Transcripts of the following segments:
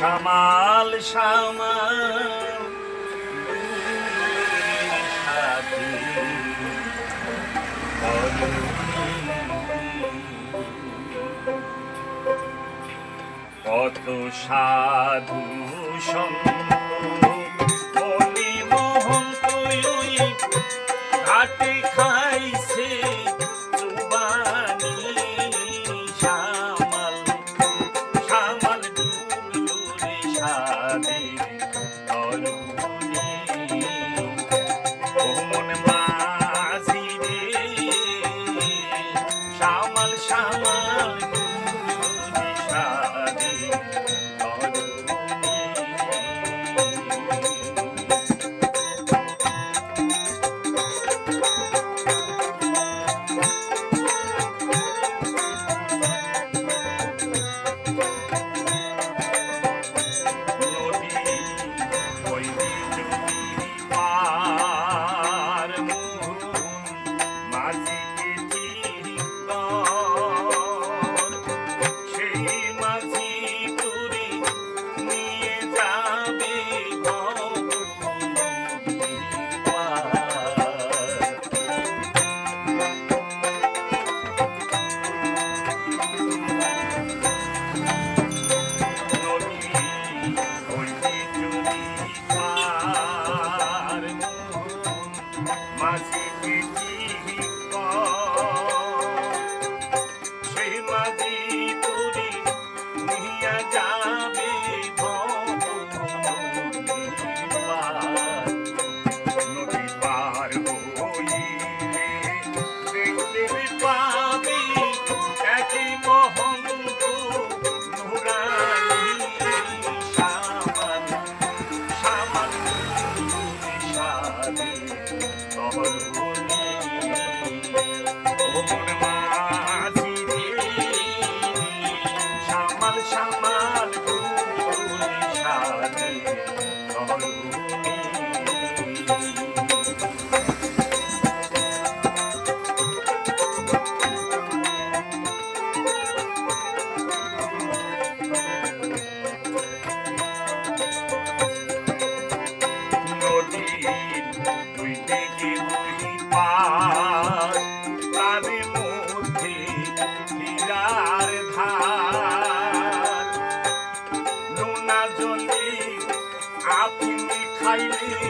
সামাল সামাল। কত সাধু সঙ্গ। mano. হীরার ধার। নোনা জলি আপনি খাইলি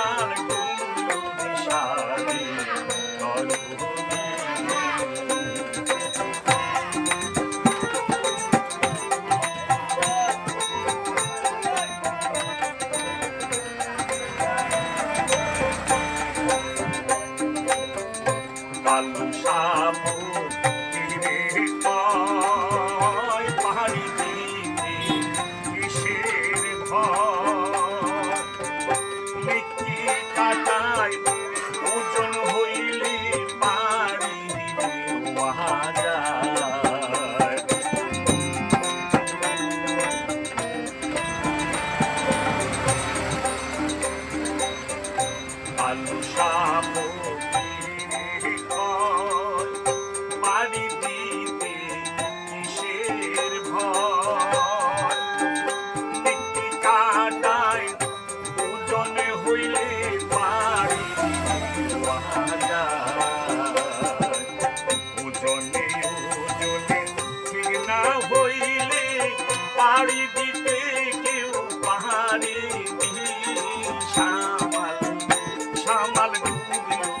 সামু পৃথিবীর পর I'm